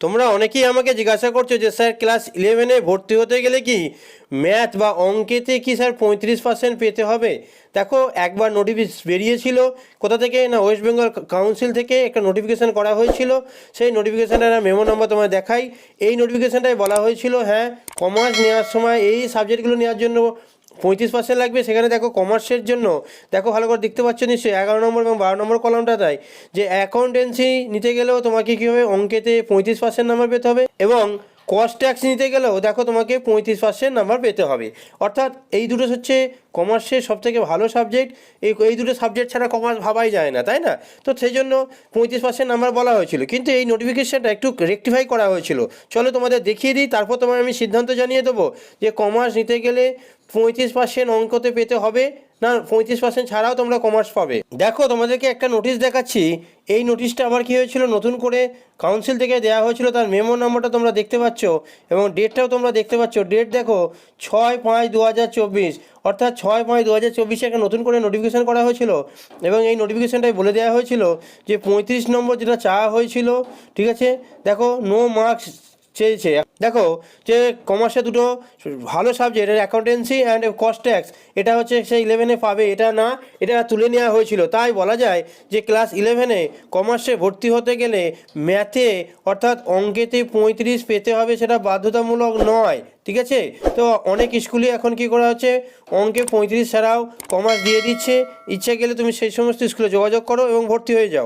তোমরা অনেকেই আমাকে জিজ্ঞাসা করছ যে, স্যার, ক্লাস ইলেভেনে ভর্তি হতে গেলে কি ম্যাথ বা অঙ্কেতে কি স্যার পঁয়ত্রিশ পার্সেন্ট পেতে হবে? দেখো, একবার নোটিফিস বেরিয়েছিল। কোথা থেকে? না ওয়েস্ট বেঙ্গল কাউন্সিল থেকে একটা নোটিফিকেশান করা হয়েছিল। সেই নোটিফিকেশানটার মেমো নম্বর তোমায় দেখাই। এই নোটিফিকেশানটায় বলা হয়েছিল হ্যাঁ কমার্স নেওয়ার সময় এই সাবজেক্টগুলো নেওয়ার জন্য পঁয়ত্রিশ পার্সেন্ট লাগবে। সেখানে দেখো কমার্সের জন্য দেখো ভালো করে দেখতে পাচ্ছ নিশ্চয়ই। এগারো নম্বর এবং বারো নম্বর কলামটা তাই, যে অ্যাকাউন্টেন্সি নিতে গেলেও তোমাকে কী হবে অঙ্কেতে পঁয়ত্রিশ পার্সেন্ট নাম্বার পেতে হবে এবং কস্ট ট্যাক্স নিতে গেলেও দেখো তোমাকে পঁয়ত্রিশ পার্সেন্ট নাম্বার পেতে হবে। অর্থাৎ এই দুটো হচ্ছে কমার্সের সবথেকে ভালো সাবজেক্ট এই এই দুটো সাবজেক্ট ছাড়া কমার্স ভাবাই যায় না, তাই না? তো সেই জন্য পঁয়ত্রিশ পার্সেন্ট নাম্বার বলা হয়েছিল। কিন্তু এই নোটিফিকেশানটা একটু রেকটিফাই করা হয়েছিল। চলো তোমাদের দেখিয়ে দিই, তারপর তোমায় আমি সিদ্ধান্ত জানিয়ে দেবো যে কমার্স নিতে গেলে পঁয়ত্রিশ পার্সেন্ট অঙ্কতে পেতে হবে, না পঁয়ত্রিশ পার্সেন্ট ছাড়াও তোমরা কমার্স পাবে। দেখো, তোমাদেরকে একটা নোটিশ দেখাচ্ছি। এই নোটিশটা আবার কী হয়েছিল? নতুন করে কাউন্সিল থেকে দেওয়া হয়েছিল, তার মেমো নম্বরটা তোমরা দেখতে পাচ্ছ এবং ডেটটাও তোমরা দেখতে পাচ্ছ। ডেট দেখো, ছয় পাঁচ দু হাজার চব্বিশ। অর্থাৎ ছয় পাঁচ দু হাজার চব্বিশে একটা নতুন করে নোটিফিকেশান করা হয়েছিল এবং এই নোটিফিকেশানটাই বলে দেওয়া হয়েছিল যে পঁয়ত্রিশ নম্বর যেটা চাওয়া হয়েছিল, ঠিক আছে? দেখো নো মার্কস চেয়েছে। দেখো যে কমার্সে দুটো ভালো subject accountancy and cost tax এটা হচ্ছে সে ইলেভেনে পাবে, এটা না, এটা তুলে নেওয়া হয়েছিল। তাই বলা যায় যে ক্লাস ইলেভেনে কমার্সে ভর্তি হতে গেলে ম্যাথে অর্থাৎ অঙ্কেতে পঁয়ত্রিশ পেতে হবে সেটা বাধ্যতামূলক নয়, ঠিক আছে? তো অনেক স্কুলে এখন কি করা হচ্ছে, অঙ্কে পঁয়ত্রিশ ছাড়াও কমার্স দিয়ে দিচ্ছে। ইচ্ছা গেলে তুমি সেই সমস্ত স্কুলে যোগাযোগ করো এবং ভর্তি হয়ে যাও।